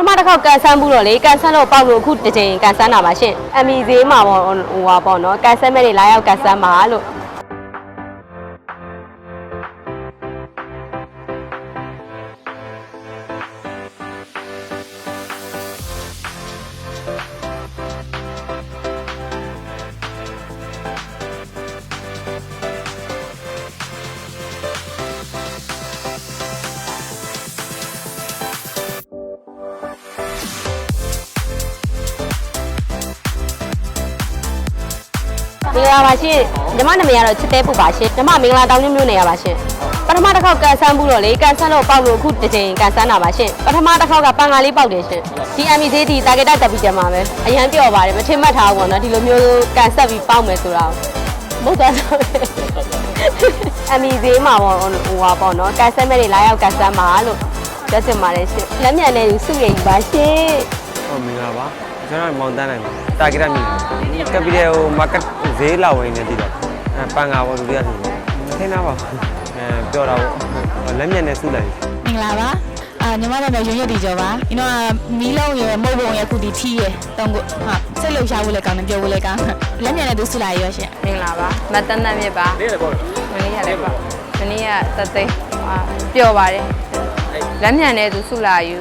ထမတစ်ခေါက်ကန်ဆန်းဘူးတော့လေကန်ဆန်းတော့ပေါက်လို့အခုတစ်ချိန်ကန်ဆန်းတာပါရှင်အမီဈေးမှာပေါ့ဟိုဟာပေါ့နော်ကန်ဆန်းမဲ့တွေလာရောက်ကန်ဆန်းပါလို့ င်္ဂလာပါရှင်ညီမနာမည်ကတော့ချစ်သေးပူပါရှင်ညီမမင်္ဂလာတောင်ညွန့်မြို့နေရပါရှင်ပထမတစ်ခေါက်ကန်ဆန်းဘူးတော့လေကန်ဆန်းတော့ပေါက်လို့အခုတစ်ချိန်ကန်ဆန်းတာပါရှင်ပထမတစ်ခေါက်ကပန်ကာလေးပေါက်တယ်ရှင်ဒီ MB သေးဒီတာဂက်တာတက်ပြီးကြမှာပဲအရန်ပြော့ပါတယ်မထင်မှတ်ထားဘူးပေါ့နော်ဒီလိုမျိုးကန်ဆက်ပြီးပေါက်မယ်ဆိုတာမဟုတ်တော့ဆို MB သေးမှာပေါ့ဟိုဟာပေါ့နော်ကန်ဆက်မဲ့တွေလာရောက်ကန်ဆန်းပါလို့ပြောချင်ပါတယ်ရှင်လက်မြန်တဲ့စုရည်ပါရှင်ဟုတ်မင်္ဂလာပါကျွန်တော်မောင်တန်းနိုင်ပါတာဂက်မြင်ကပီတယ်ဟိုမာကတ် ဈေးလာဝင်နေတည်တော့အဲပန်ကာပေါ်သူတွေကဆိုထင်းသားပါအဲပြောတာပေါ့လက်မျက်နဲ့စုလိုက်မင်္ဂလာပါအာညီမတို့တော့ရုံရက်တီကျော်ပါဒီတော့မီးလုံးရယ်မုတ်ပုံရယ်ခုဒီထီးရယ်တောင်းကိုဟာစိတ်လှုပ်ရှားဖို့လည်းကောင်းတယ်ပြောဖို့လည်းကောင်းလက်ညံနဲ့သူဆူလာရောရှင်မင်္ဂလာပါမတ်တန်းတန်းမြစ်ပါနေ့လည်းပေါ့မနေ့ကလည်းပေါ့မနေ့ကတသိန်းဟာပျော်ပါတယ်လက်မြန်နဲ့သူစုလာယူ